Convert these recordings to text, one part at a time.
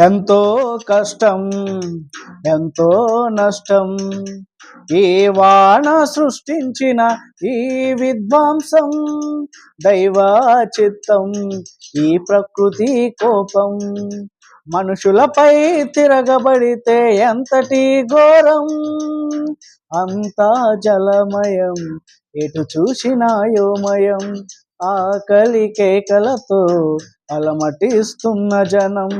ఎంతో కష్టం ఎంతో నష్టం. ఈ వాణ సృష్టించిన ఈ విద్వాంసం దైవ చిత్తం ఈ ప్రకృతి కోపం. మనుషులపై తిరగబడితే ఎంతటి ఘోరం? అంతా జలమయం ఎటు చూసినా యోమయం. ఆకలి కేకలతో అలమటిస్తున్న జనం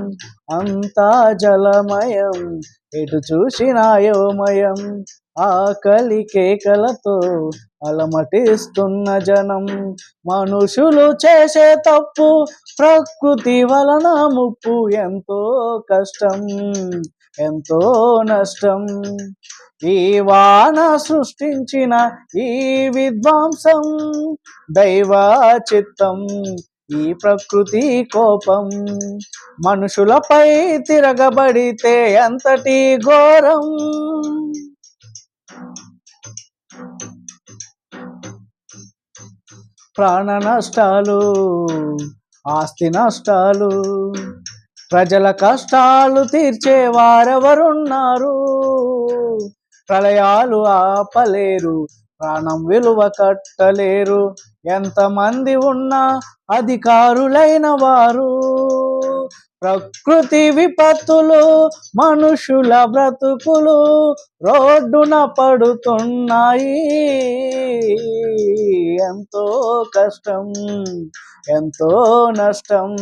అంతా జలమయం. ఎటు చూసినా యోమయం ఆకలి కేకలతో అలమటిస్తున్న జనం మనుషులు చేసే తప్పు ప్రకృతి వలన ముప్పు ఎంతో కష్టం ఎంతో నష్టం. ఈ వాన సృష్టించిన ఈ విధ్వంసం దైవ చిత్తం. ఈ ప్రకృతి కోపం మనుషులపై తిరగబడితే ఎంతటి ఘోరం? ప్రాణ నష్టాలు ఆస్తి నష్టాలు ప్రజల కష్టాలు తీర్చే వారెవరున్నారు? ప్రళయాలు ఆపలేరు ప్రాణం విలువ కట్టలేరు. ఎంతమంది ఉన్నా అధికారులైన వారు. ప్రకృతి విపత్తులు మనుషుల బ్రతుకులు రోడ్డున పడుతున్నాయి. ఎంతో కష్టం ఎంతో నష్టం.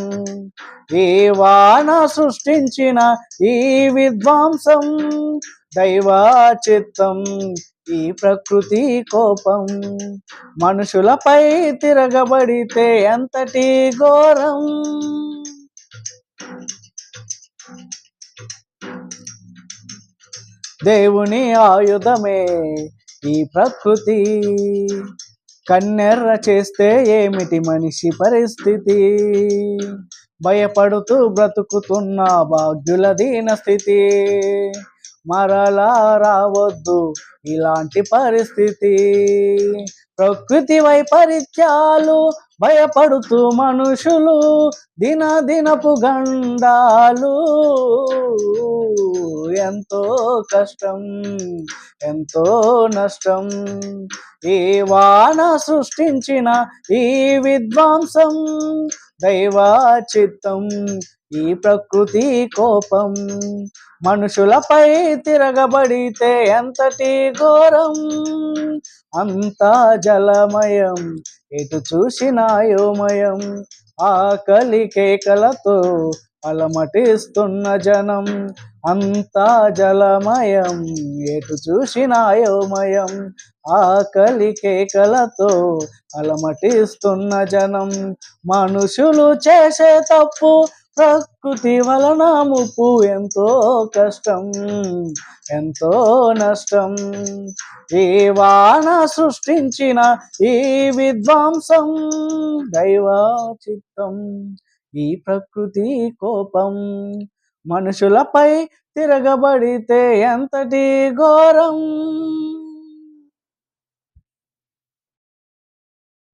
ఈ వాన సృష్టించిన ఈ విధ్వంసం దైవాచిత్తం ఈ ప్రకృతి కోపం. మనుషులపై తిరగబడితే ఎంతటి ఘోరం. దేవుని ఆయుధమే ఈ ప్రకృతి. కన్నెర్ర చేస్తే ఏమిటి మనిషి పరిస్థితి? భయపడుతూ బ్రతుకుతున్న భాగ్యుల దీన స్థితి మరలా రావద్దు ఇలాంటి పరిస్థితి. ప్రకృతి వైపరీత్యాలు భయపడుతూ మనుషులు దిన దినపు గండాలు. ఎంతో కష్టం ఎంతో నష్టం. ఈ వాన సృష్టించిన ఈ విద్వాంసం దైవ చిత్తం ఈ ప్రకృతి కోపం. మనుషులపై తిరగబడితే ఎంతటి ఘోరం అంతా జలమయం. ఎటు చూసినాయోమయం ఆకలి కేకలతో అలమటిస్తున్న జనం. అంతా జలమయం ఎటు చూసినాయోమయం ఆకలి కేకలతో అలమటిస్తున్న జనం. మనుషులు చేసే తప్పు ప్రకృతి వలన ముప్పు ఎంతో కష్టం ఎంతో నష్టం. ఈ వాన సృష్టించిన ఈ విద్వాంసం దైవ చిత్తం ఈ ప్రకృతి కోపం. మనుషులపై తిరగబడితే ఎంతటి ఘోరం?